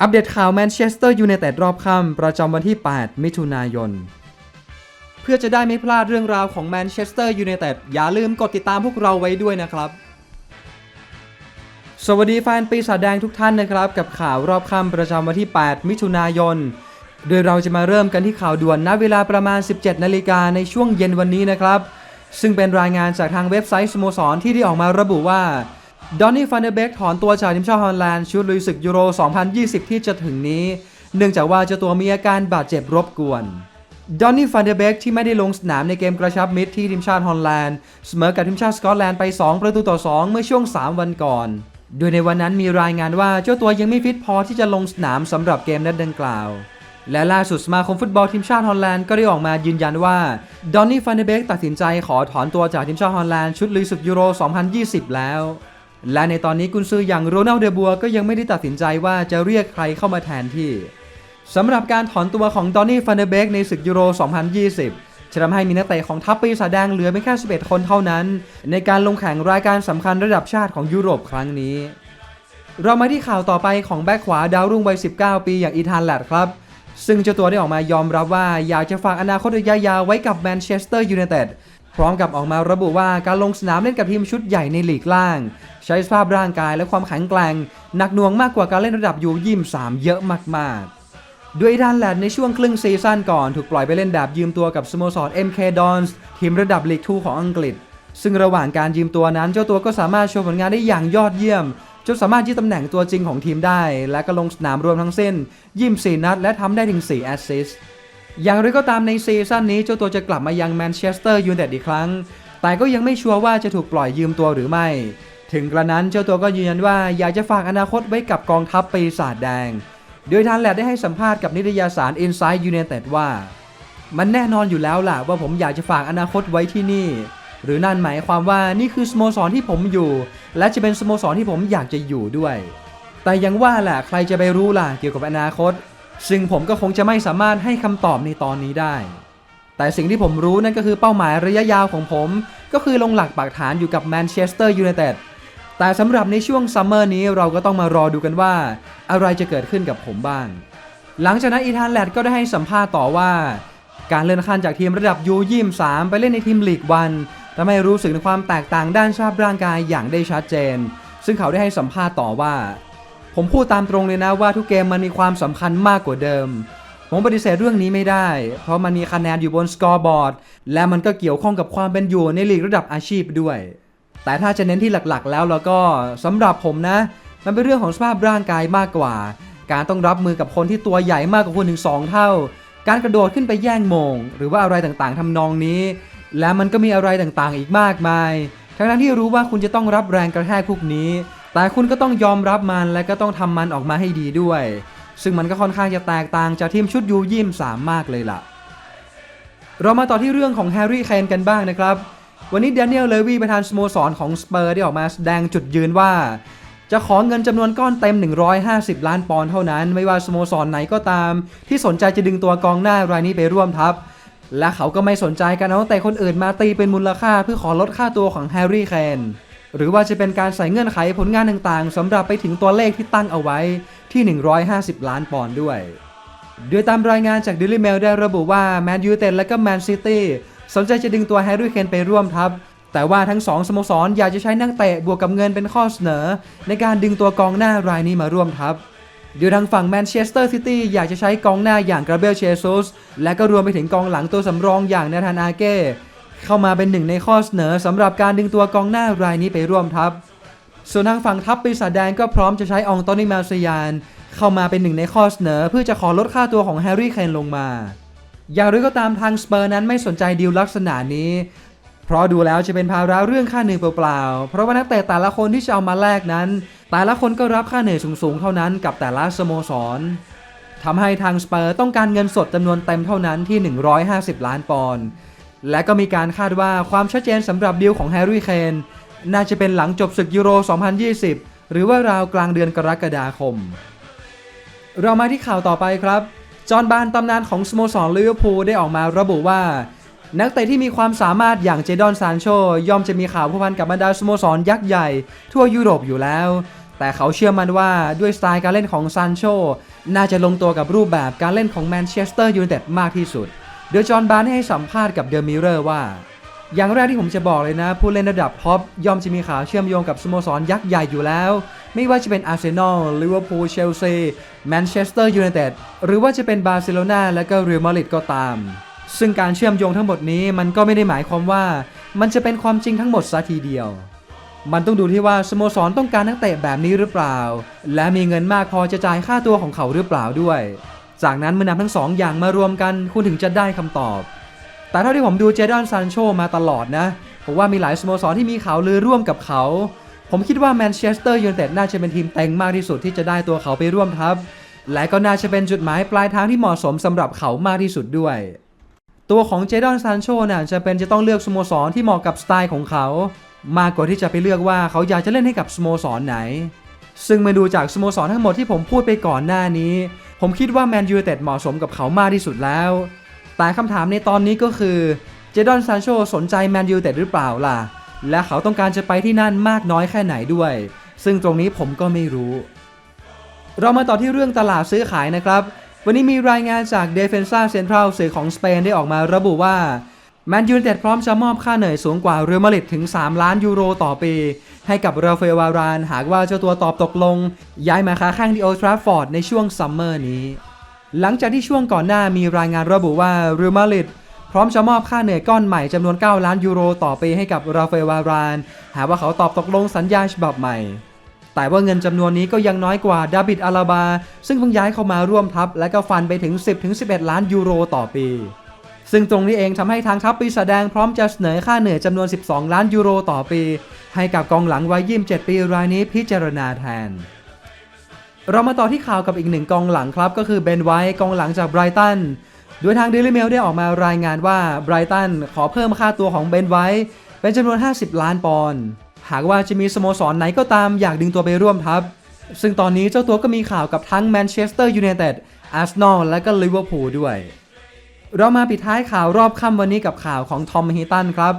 อัปเดตข่าวแมนเชสเตอร์ยูไนเต็ดรอบค่ำประจำวันที่ 8 มิถุนายน เพื่อจะได้ไม่พลาดเรื่องราวของแมนเชสเตอร์ยูไนเต็ดอย่าลืมกดติดตามพวกเราไว้ด้วยนะครับ สวัสดีแฟนปีศาจแดงทุกท่านนะครับ กับข่าวรอบค่ำประจำวันที่ 8 มิถุนายน โดยเราจะมาเริ่มกันที่ข่าวด่วนณเวลาประมาณ 17 นาฬิกาในช่วงเย็นวันนี้นะครับ ซึ่งเป็นรายงานจากทางเว็บไซต์สโมสรที่ได้ออกมาระบุว่า ดอนนี่ฟันเดเบกถอนตัวจากทีมชาติฮอลแลนด์ชุดลุยศึกยูโร 2020 ที่จะถึงนี้ เนื่องจากว่าเจ้าตัวมีอาการบาดเจ็บรบกวนดอนนี่ฟันเดเบกที่ไม่ได้ลงสนามในเกมกระชับมิตรที่ทีมชาติฮอลแลนด์เสมอกับทีมชาติสกอตแลนด์ไป 2 ประตูต่อ 2 เมื่อช่วง 3 วันก่อน โดยในวันนั้นมีรายงานว่าเจ้าตัวยังไม่ฟิตพอที่จะลงสนามสำหรับเกมนัดดังกล่าว และล่าสุดสมาคมฟุตบอลทีมชาติฮอลแลนด์ก็ได้ออกมายืนยันว่าดอนนี่ฟันเดเบกตัดสินใจขอถอนตัวจากทีมชาติฮอลแลนด์ชุดลุยศึกยูโร 2020 แล้ว และในตอนนี้กุนซืออย่างโรนัลเดบัวก็ยังไม่ได้ตัดสินใจว่าจะเรียกใครเข้ามาแทนที่สำหรับการถอนตัวของดอนนี่ฟันเดเบกในศึกยูโร 2020 จะทำให้มีนักเตะของทัพปีศาจแดงเหลือไม่แค่ 11 คนเท่านั้น ในการลงแข่งรายการสำคัญระดับชาติของยุโรปครั้งนี้ เรามาที่ข่าวต่อไปของแบ็คขวาดาวรุ่งวัย 19 ปีอย่างอีธานแลดครับ ซึ่งเจ้าตัวได้ออกมายอมรับว่าอยากจะฝากอนาคตระยะยาวไว้กับแมนเชสเตอร์ยูไนเต็ด พร้อมกับออกมาระบุว่าการลงสนามเล่นกับทีมชุดใหญ่ในลีกล่าง ใช้สภาพร่างกายและความแข็งแกร่งหนักหน่วงมากกว่าการเล่นระดับยูยิม3เยอะมากๆ ด้วยด้านแลดในช่วงครึ่งซีซั่นก่อนถูกปล่อยไปเล่นแบบยืมตัวกับสโมสร MK Dons ทีมระดับลีก2ของอังกฤษ ซึ่งระหว่างการยืมตัวนั้นเจ้าตัวก็สามารถโชว์ผลงานได้อย่างยอดเยี่ยมจนสามารถยึดตำแหน่งตัวจริงของทีมได้ และก็ลงสนามรวมทั้งเสิ้น 24 นัด และทำได้ถึง 4 แอสซิสต์ อย่างไรก็ตามในซีซั่นนี้เจ้าตัวจะกลับมายังแมนเชสเตอร์ยูไนเต็ดอีกครั้ง แต่ก็ยังไม่ชัวร์ว่าจะถูกปล่อยยืมตัวหรือไม่ ถึงกระนั้นเจ้าตัวก็ยืนยันว่าอยากจะฝากอนาคตไว้กับกองทัพปีศาจแดง โดยทานแลดได้ให้สัมภาษณ์กับนิตยสาร Inside United ว่า มันแน่นอนอยู่แล้วล่ะว่าผมอยากจะฝากอนาคตไว้ที่นี่ หรือนั่นหมายความว่านี่คือสโมสรที่ผมอยู่ และจะเป็นสโมสรที่ผมอยากจะอยู่ด้วย แต่ยังว่าแหละใครจะไปรู้ล่ะเกี่ยวกับอนาคต ซึ่งผมก็คงจะไม่สามารถให้คำตอบในตอนนี้ได้ แต่สิ่งที่ผมรู้นั่นก็คือเป้าหมายระยะยาวของผม ก็คือลงหลักปักฐานอยู่กับแมนเชสเตอร์ยูไนเต็ดแต่สำหรับในช่วงซัมเมอร์นี้เราก็ต้องมารอดูกันว่า อะไรจะเกิดขึ้นกับผมบ้าง หลังจากนั้นอีธานแลดก็ได้ให้สัมภาษณ์ต่อว่า การเลื่อนขั้นจากทีมระดับยูยี่มไปเล่นในทีมลีกวันทำให้รู้สึกถึงความแตกต่างด้านสภาพร่างกายอย่างได้ชัดเจน ซึ่งเขาได้ให้สัมภาษณ์ต่อว่า ผมพูดตามตรงเลยนะว่าทุกเกมมันมีความสำคัญมากกว่าเดิม ผมปฏิเสธเรื่องนี้ไม่ได้ เพราะมันมีคะแนนอยู่บนสกอร์บอร์ดและมันก็เกี่ยวข้องกับความเป็นอยู่ในลีกระดับอาชีพด้วย แต่ถ้าจะเน้นที่หลักๆ แล้วแล้วก็สำหรับผมนะ มันเป็นเรื่องของสภาพร่างกายมากกว่า การต้องรับมือกับคนที่ตัวใหญ่มากกว่าคุณถึง 2 เท่า การกระโดดขึ้นไปแย่งมง หรือว่าอะไรต่างๆทำนองนี้ และมันก็มีอะไรต่างๆอีกมากมาย ทั้งนั้นที่รู้ว่าคุณจะต้องรับแรงกระแทกพวกนี้ แต่คุณก็ต้องยอมรับมันและก็ต้องทำมันออกมาให้ดีด้วย ซึ่งมันก็ค่อนข้างจะแตกต่างจากทีมชุดยูยิมสามมากเลยล่ะ เรามาต่อที่เรื่องของแฮร์รี่เคนกันบ้างนะครับ วันนี้แดเนียลเลวีประธานสโมสรของสเปอร์ได้ออกมาแสดงจุดยืนว่า จะขอเงินจำนวนก้อนเต็ม 150 ล้านปอนด์เท่านั้น ไม่ว่าสโมสรไหนก็ตาม ที่สนใจจะดึงตัวกองหน้ารายนี้ไปร่วมทัพและเขาก็ไม่สนใจการเอาแต่คนอื่นมาตีเป็นมูลค่าเพื่อขอลดค่าตัวของแฮร์รี่เคน หรือว่าจะเป็นการใส่เงื่อนไขผลงานต่างๆสำหรับไปถึงตัวเลขที่ตั้งเอาไว้ที่ 150 ล้านปอนด์ด้วย โดยตามรายงานจาก Daily Mail ได้ระบุว่าแมนยูเต็ดและก็แมนซิตี้สนใจจะดึงตัวแฮร์รี่เคนไปร่วมทัพ แต่ว่าทั้งสองสโมสรอยากจะใช้นักเตะบวกกับเงินเป็นข้อเสนอ ในการดึงตัวกองหน้ารายนี้มาร่วมทัพโดยทางฝั่งแมนเชสเตอร์ซิตี้อยากจะใช้กองหน้าอย่างกราเบลเชซุสและก็รวมไปถึงกองหลังตัวสำรองอย่างนาธานอาเก้ เข้ามาเป็นหนึ่งในข้อเสนอสำหรับการดึงตัวกองหน้ารายนี้ไปร่วมทัพ ส่วนทางฝั่งทัพปีศาจแดงก็พร้อมจะใช้องโตนีมาเซียนเข้ามาเป็นหนึ่งในข้อเสนอเพื่อจะขอลดค่าตัวของแฮร์รี่เคนลงมา อย่างไรก็ตามทางสเปอร์นั้นไม่สนใจดีลลักษณะนี้ เพราะดูแล้วจะเป็นภาระเรื่องค่าเหนื่อยเปล่าๆ เพราะว่านักเตะแต่ละคนที่จะเอามาแลกนั้น แต่ละคนก็รับค่าเหนื่อยสูงๆ เท่านั้นกับแต่ละสโมสรทำให้ทางสเปอร์ต้องการเงินสดจำนวนเต็มเท่านั้นที่ 150 ล้านปอนด์ และก็มีการคาดว่าความชัดเจนสำหรับดีลของแฮร์รี่เคนน่าจะเป็นหลังจบศึกยูโร 2020 หรือว่าราวกลางเดือนกรกฎาคม เรามาที่ข่าวต่อไปครับ จอห์นบานตำนานของสโมสรลิเวอร์พูลได้ออกมาระบุว่า นักเตะที่มีความสามารถอย่างเจดอนซานโชย่อมจะมีข่าวผูกพันกับบรรดาสโมสรยักษ์ใหญ่ ทั่วยุโรปอยู่แล้ว แต่เขาเชื่อมั่นว่าด้วยสไตล์การเล่นของซานโชน่าจะลงตัวกับรูปแบบการเล่นของแมนเชสเตอร์ยูไนเต็ดมากที่สุด โดยจอห์นบาร์นให้สัมภาษณ์กับเดอะมิเรอร์ว่า อย่างแรกที่ผมจะบอกเลยนะ ผู้เล่นระดับท็อปย่อมจะมีข่าวเชื่อมโยงกับสโมสรยักษ์ใหญ่อยู่แล้ว ไม่ว่าจะเป็นอาร์เซนอลลิเวอร์พูลเชลซีแมนเชสเตอร์ยูไนเต็ดหรือว่าจะเป็นบาร์เซโลนาและก็เรอัลมาดริดก็ตาม ซึ่งการเชื่อมโยงทั้งหมดนี้มันก็ไม่ได้หมายความว่า มันจะเป็นความจริงทั้งหมดซะทีเดียวมันต้องดูที่ว่าสโมสรต้องการนักเตะแบบนี้หรือเปล่า และมีเงินมากพอจะจ่ายค่าตัวของเขาหรือเปล่าด้วย จากนั้นเมื่อนำทั้งสองอย่างมารวมกันคุณถึงจะได้คำตอบ แต่เท่าที่ผมดูเจดอนซานโชมาตลอดนะผมว่ามีหลายสโมสรที่มีข่าวลือร่วมกับเขา ผมคิดว่าแมนเชสเตอร์ยูไนเต็ดน่าจะเป็นทีมเต็งมากที่สุดที่จะได้ตัวเขาไปร่วมทัพ และก็น่าจะเป็นจุดหมายปลายทางที่เหมาะสมสำหรับเขามากที่สุดด้วย ตัวของเจดอนซานโชน่ะจะเป็นจะต้องเลือกสโมสรที่เหมาะกับสไตล์ของเขา มากกว่าที่จะไปเลือกว่าเขาอยากจะเล่นให้กับสโมสรไหน ซึ่งมื่อดูจากสโมสรทั้งหมดที่ผมพูดไปก่อนหน้านี้ ผมคิดว่าแมนยูเต็ดเหมาะสมกับเขามากที่สุดแล้ว แต่คำถามในตอนนี้ก็คือ เจดอนซานโชสนใจแมนยูเต็ดหรือเปล่าล่ะ และเขาต้องการจะไปที่นั่นมากน้อยแค่ไหนด้วย ซึ่งตรงนี้ผมก็ไม่รู้ เรามาต่อที่เรื่องตลาดซื้อขายนะครับ วันนี้มีรายงานจาก Defensa Central สื่อของสเปนได้ออกมาระบุว่าแมนยูเต็ดพร้อมจะมอบค่าเหนื่อยสูงกว่าเรอัลมาดริดถึง 3 ล้านยูโรต่อปี ให้กับราฟาเอลวาราน หากว่าเจ้าตัวตอบตกลง ย้ายมาค้าแข้งที่โอทราฟฟอร์ดในช่วงซัมเมอร์นี้ หลังจากที่ช่วงก่อนหน้ามีรายงานระบุว่าเรอัลมาดริดพร้อมจะมอบค่าเหนื่อยก้อนใหม่จำนวน 9 ล้านยูโรต่อปีให้กับราฟาเอลวาราน หากว่าเขาตอบตกลงสัญญาฉบับใหม่ แต่ว่าเงินจำนวนนี้ก็ยังน้อยกว่าดาบิดอาลาบา ซึ่งเพิ่งย้ายเข้ามาร่วมทัพและก็ฟันไปถึง 10-11 ล้านยูโรต่อปี ซึ่งตรงนี้เองทำให้ทางทัพปีศาจแดงพร้อมจะเสนอค่าเหนื่อยจำนวน 12 ล้านยูโรต่อปี ให้กับกองหลังวัย27 ปีรายนี้พิจารณาแทน เรามาต่อที่ข่าวกับอีกหนึ่งกองหลังครับ ก็คือเบนไวท์กองหลังจากไบรตันโดยทาง Daily Mail ได้ออกมารายงานว่าไบรตันขอเพิ่มค่าตัวของเบนไวท์เป็นจำนวน 50 ล้านปอนด์หากว่าจะมีสโมสรไหนก็ตามอยากดึงตัวไปร่วมทัพ ซึ่งตอนนี้เจ้าตัวก็มีข่าวกับทั้งแมนเชสเตอร์ยูไนเต็ดอาร์เซนอลและก็ลิเวอร์พูลด้วย เรามาปิดท้ายข่าวรอบค่ำวันนี้กับข่าวของทอมฮีตันครับ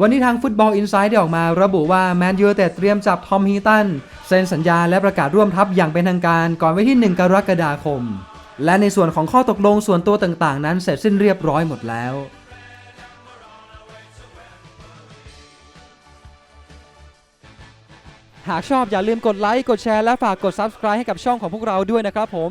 วันนี้ทางฟุตบอลอินไซด์ได้ออกมาระบุว่าแมนยูไนเต็ดเตรียมจับทอมฮีตันเซ็นสัญญาและประกาศร่วมทัพอย่างเป็นทางการก่อนวันที่ 1 กรกฎาคม และในส่วนของข้อตกลงส่วนตัวต่างๆ นั้นเสร็จสิ้นเรียบร้อยหมดแล้วหากชอบอย่าลืมกดไลค์ กดแชร์ และฝากกด Subscribe ให้กับช่องของพวกเราด้วยนะครับผม